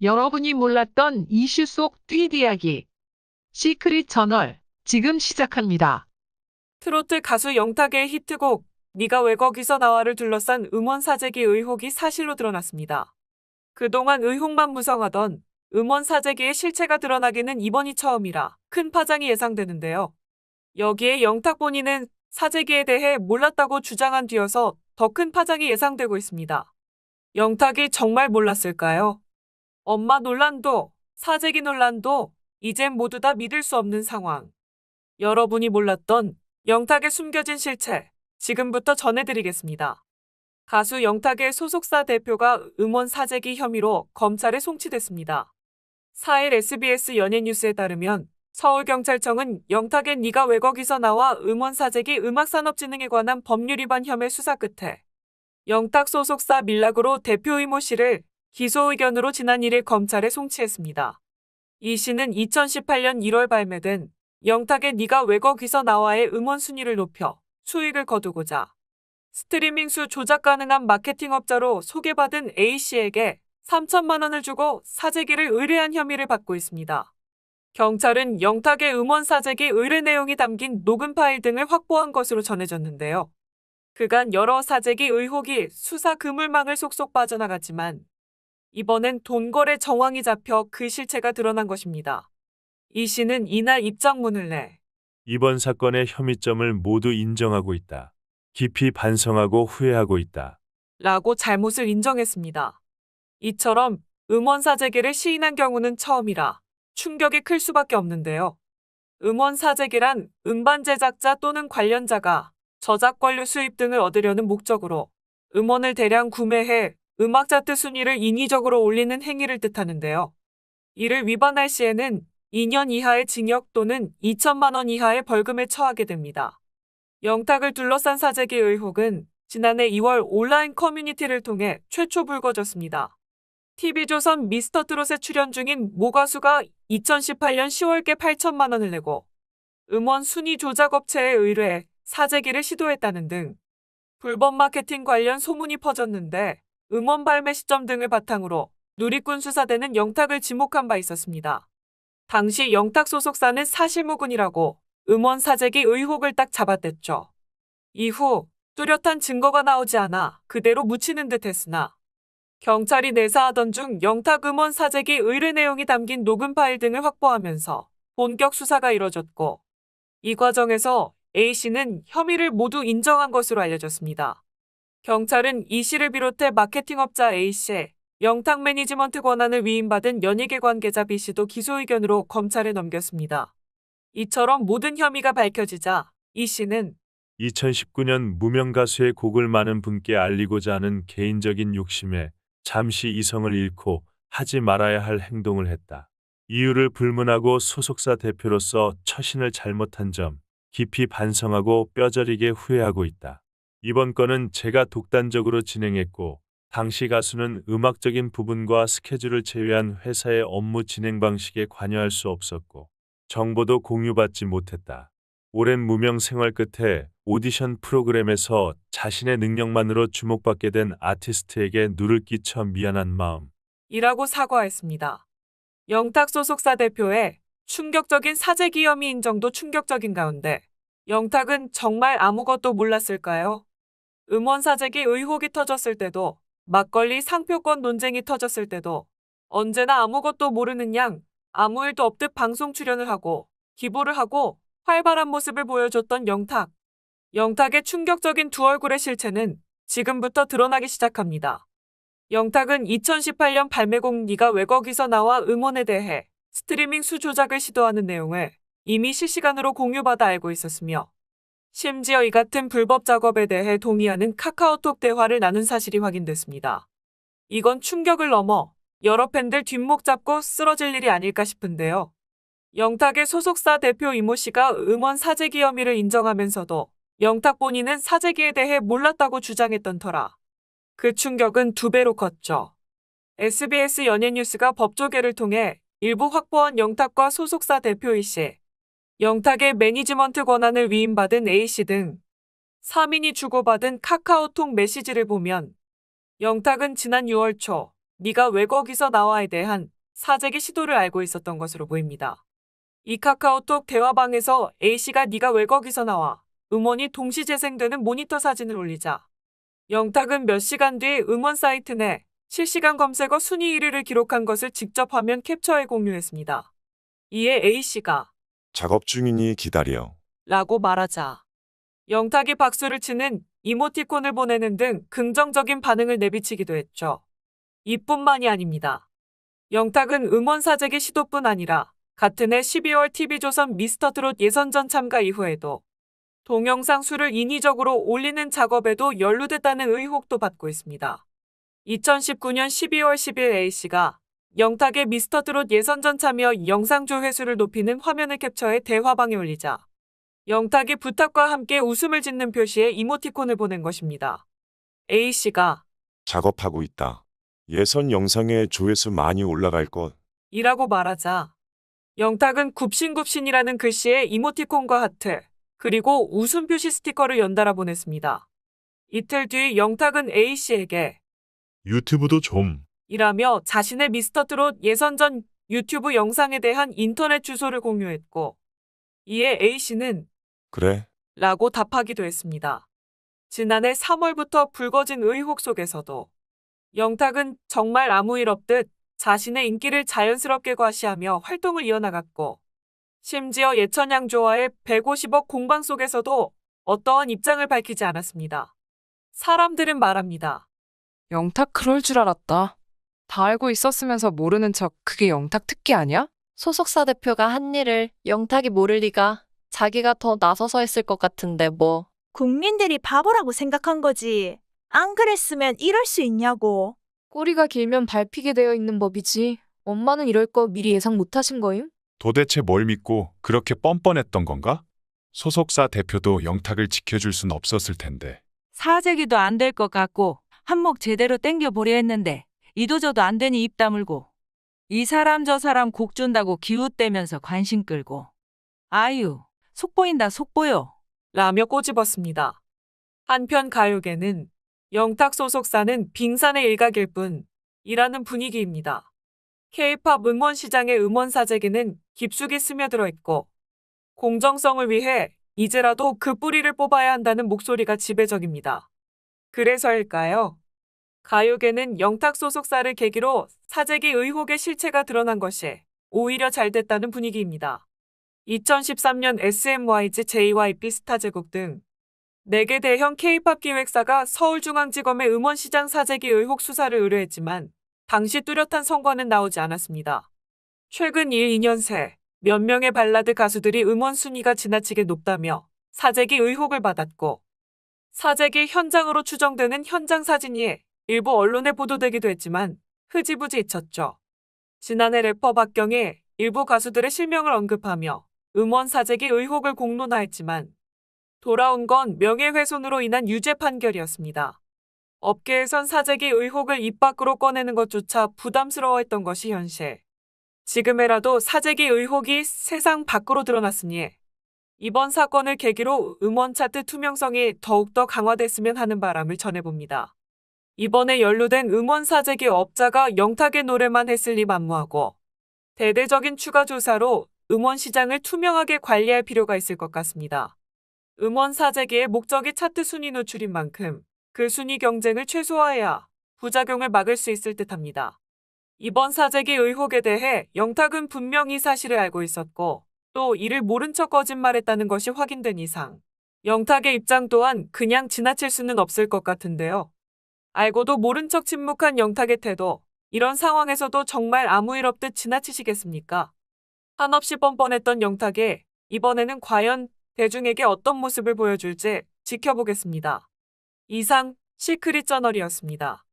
여러분이 몰랐던 이슈 속 트윗 이야기. 시크릿 저널, 지금 시작합니다. 트로트 가수 영탁의 히트곡 네가 왜 거기서 나와를 둘러싼 음원 사재기 의혹이 사실로 드러났습니다. 그동안 의혹만 무성하던 음원 사재기의 실체가 드러나기는 이번이 처음이라 큰 파장이 예상되는데요. 여기에 영탁 본인은 사재기에 대해 몰랐다고 주장한 뒤여서 더 큰 파장이 예상되고 있습니다. 영탁이 정말 몰랐을까요? 엄마 논란도 사재기 논란도 이젠 모두 다 믿을 수 없는 상황. 여러분이 몰랐던 영탁의 숨겨진 실체, 지금부터 전해드리겠습니다. 가수 영탁의 소속사 대표가 음원 사재기 혐의로 검찰에 송치됐습니다. 4일 SBS 연예뉴스에 따르면 서울경찰청은 영탁의 네가 왜 거기서 나와 음원 사재기 음악산업진흥에 관한 법률 위반 혐의 수사 끝에 영탁 소속사 밀락으로 대표 이모 씨를 기소 의견으로 지난 1일 검찰에 송치했습니다. 이 씨는 2018년 1월 발매된 영탁의 네가 왜 거기서 나와의 음원 순위를 높여 수익을 거두고자 스트리밍 수 조작 가능한 마케팅업자로 소개받은 A씨에게 3천만 원을 주고 사재기를 의뢰한 혐의를 받고 있습니다. 경찰은 영탁의 음원 사재기 의뢰 내용이 담긴 녹음 파일 등을 확보한 것으로 전해졌는데요. 그간 여러 사재기 의혹이 수사 그물망을 속속 빠져나갔지만 이번엔 돈거래 정황이 잡혀 그 실체가 드러난 것입니다. 이 씨는 이날 입장문을 내 이번 사건의 혐의점을 모두 인정하고 있다. 깊이 반성하고 후회하고 있다. 라고 잘못을 인정했습니다. 이처럼 음원 사재기를 시인한 경우는 처음이라 충격이 클 수밖에 없는데요. 음원 사재기란 음반 제작자 또는 관련자가 저작 권료 수입 등을 얻으려는 목적으로 음원을 대량 구매해 음악 차트 순위를 인위적으로 올리는 행위를 뜻하는데요. 이를 위반할 시에는 2년 이하의 징역 또는 2천만 원 이하의 벌금에 처하게 됩니다. 영탁을 둘러싼 사재기 의혹은 지난해 2월 온라인 커뮤니티를 통해 최초 불거졌습니다. TV조선 미스터 트롯에 출연 중인 모 가수가 2018년 10월께 8천만 원을 내고 음원 순위 조작 업체에 의뢰해 사재기를 시도했다는 등 불법 마케팅 관련 소문이 퍼졌는데 음원 발매 시점 등을 바탕으로 누리꾼 수사대는 영탁을 지목한 바 있었습니다. 당시 영탁 소속사는 사실무근이라고 음원 사재기 의혹을 딱 잡아댔죠. 이후 뚜렷한 증거가 나오지 않아 그대로 묻히는 듯 했으나 경찰이 내사하던 중 영탁 음원 사재기 의뢰 내용이 담긴 녹음 파일 등을 확보하면서 본격 수사가 이뤄졌고 이 과정에서 A씨는 혐의를 모두 인정한 것으로 알려졌습니다. 경찰은 이 씨를 비롯해 마케팅업자 A씨, 영탁 매니지먼트 권한을 위임받은 연예계 관계자 B씨도 기소 의견으로 검찰에 넘겼습니다. 이처럼 모든 혐의가 밝혀지자 이 씨는 2019년 무명 가수의 곡을 많은 분께 알리고자 하는 개인적인 욕심에 잠시 이성을 잃고 하지 말아야 할 행동을 했다. 이유를 불문하고 소속사 대표로서 처신을 잘못한 점 깊이 반성하고 뼈저리게 후회하고 있다. 이번 건은 제가 독단적으로 진행했고 당시 가수는 음악적인 부분과 스케줄을 제외한 회사의 업무 진행 방식에 관여할 수 없었고 정보도 공유받지 못했다. 오랜 무명 생활 끝에 오디션 프로그램에서 자신의 능력만으로 주목받게 된 아티스트에게 누를 끼쳐 미안한 마음. 이라고 사과했습니다. 영탁 소속사 대표의 충격적인 사재기 혐의 인정도 충격적인 가운데 영탁은 정말 아무것도 몰랐을까요? 음원 사재기 의혹이 터졌을 때도 막걸리 상표권 논쟁이 터졌을 때도 언제나 아무것도 모르는 양 아무 일도 없듯 방송 출연을 하고 기부를 하고 활발한 모습을 보여줬던 영탁. 영탁의 충격적인 두 얼굴의 실체는 지금부터 드러나기 시작합니다. 영탁은 2018년 발매곡 네가 왜 거기서 나와 음원에 대해 스트리밍 수 조작을 시도하는 내용을 이미 실시간으로 공유받아 알고 있었으며 심지어 이 같은 불법 작업에 대해 동의하는 카카오톡 대화를 나눈 사실이 확인됐습니다. 이건 충격을 넘어 여러 팬들 뒷목 잡고 쓰러질 일이 아닐까 싶은데요. 영탁의 소속사 대표 이모 씨가 음원 사재기 혐의를 인정하면서도 영탁 본인은 사재기에 대해 몰랐다고 주장했던 터라 그 충격은 두 배로 컸죠. SBS 연예뉴스가 법조계를 통해 일부 확보한 영탁과 소속사 대표 A씨, 영탁의 매니지먼트 권한을 위임받은 A씨 등 3인이 주고받은 카카오톡 메시지를 보면 영탁은 지난 6월 초 네가 왜 거기서 나와에 대한 사재기 시도를 알고 있었던 것으로 보입니다. 이 카카오톡 대화방에서 A씨가 네가 왜 거기서 나와 음원이 동시 재생되는 모니터 사진을 올리자 영탁은 몇 시간 뒤 음원 사이트 내 실시간 검색어 순위 1위를 기록한 것을 직접 화면 캡처해 공유했습니다. 이에 A씨가 작업 중이니 기다려. 라고 말하자 영탁이 박수를 치는 이모티콘을 보내는 등 긍정적인 반응을 내비치기도 했죠. 이뿐만이 아닙니다. 영탁은 음원 사재기 시도뿐 아니라 같은 해 12월 TV조선 미스터트롯 예선전 참가 이후에도 동영상 수를 인위적으로 올리는 작업에도 연루됐다는 의혹도 받고 있습니다. 2019년 12월 10일 A씨가 영탁의 미스터트롯 예선전 참여 영상 조회수를 높이는 화면을 캡처해 대화방에 올리자 영탁이 부탁과 함께 웃음을 짓는 표시의 이모티콘을 보낸 것입니다. A씨가 작업하고 있다. 예선 영상에 조회수 많이 올라갈 것. 이라고 말하자 영탁은 굽신굽신이라는 글씨의 이모티콘과 하트 그리고 웃음 표시 스티커를 연달아 보냈습니다. 이틀 뒤 영탁은 A씨에게 유튜브도 좀. 이라며 자신의 미스터트롯 예선전 유튜브 영상에 대한 인터넷 주소를 공유했고 이에 A씨는 그래? 라고 답하기도 했습니다. 지난해 3월부터 불거진 의혹 속에서도 영탁은 정말 아무 일 없듯 자신의 인기를 자연스럽게 과시하며 활동을 이어나갔고 심지어 예천양조와의 150억 공방 속에서도 어떠한 입장을 밝히지 않았습니다. 사람들은 말합니다. 영탁 그럴 줄 알았다. 다 알고 있었으면서 모르는 척 그게 영탁 특기 아니야? 소속사 대표가 한 일을 영탁이 모를 리가 자기가 더 나서서 했을 것 같은데 뭐. 국민들이 바보라고 생각한 거지. 안 그랬으면 이럴 수 있냐고. 꼬리가 길면 밟히게 되어 있는 법이지. 엄마는 이럴 거 미리 예상 못 하신 거임? 도대체 뭘 믿고 그렇게 뻔뻔했던 건가? 소속사 대표도 영탁을 지켜줄 순 없었을 텐데. 사재기도 안 될 것 같고 한몫 제대로 땡겨보려 했는데 이도저도 안 되니 입 다물고 이 사람 저 사람 곡 준다고 기웃대면서 관심 끌고 아유 속 보인다 속 보여 라며 꼬집었습니다. 한편 가요계는 영탁 소속사는 빙산의 일각일 뿐 이라는 분위기입니다. K-팝 음원 시장의 음원 사재기는 깊숙이 스며들어 있고 공정성을 위해 이제라도 그 뿌리를 뽑아야 한다는 목소리가 지배적입니다. 그래서일까요? 가요계는 영탁 소속사를 계기로 사재기 의혹의 실체가 드러난 것이 오히려 잘 됐다는 분위기입니다. 2013년 SMYG, JYP 스타제국 등 4개 대형 K-팝 기획사가 서울중앙지검의 음원시장 사재기 의혹 수사를 의뢰했지만 당시 뚜렷한 성과는 나오지 않았습니다. 최근 1, 2년 새 몇 명의 발라드 가수들이 음원 순위가 지나치게 높다며 사재기 의혹을 받았고 사재기 현장으로 추정되는 현장 사진이 일부 언론에 보도되기도 했지만 흐지부지 잊혔죠. 지난해 래퍼 박경이 일부 가수들의 실명을 언급하며 음원 사재기 의혹을 공론화했지만 돌아온 건 명예훼손으로 인한 유죄 판결이었습니다. 업계에선 사재기 의혹을 입 밖으로 꺼내는 것조차 부담스러워했던 것이 현실. 지금에라도 사재기 의혹이 세상 밖으로 드러났으니 이번 사건을 계기로 음원 차트 투명성이 더욱더 강화됐으면 하는 바람을 전해봅니다. 이번에 연루된 음원 사재기 업자가 영탁의 노래만 했을 리 만무하고 대대적인 추가 조사로 음원 시장을 투명하게 관리할 필요가 있을 것 같습니다. 음원 사재기의 목적이 차트 순위 노출인 만큼 그 순위 경쟁을 최소화해야 부작용을 막을 수 있을 듯합니다. 이번 사재기 의혹에 대해 영탁은 분명히 사실을 알고 있었고 또 이를 모른 척 거짓말했다는 것이 확인된 이상 영탁의 입장 또한 그냥 지나칠 수는 없을 것 같은데요. 알고도 모른 척 침묵한 영탁의 태도 이런 상황에서도 정말 아무 일 없듯 지나치시겠습니까? 한없이 뻔뻔했던 영탁이 이번에는 과연 대중에게 어떤 모습을 보여줄지 지켜보겠습니다. 이상 시크릿 저널이었습니다.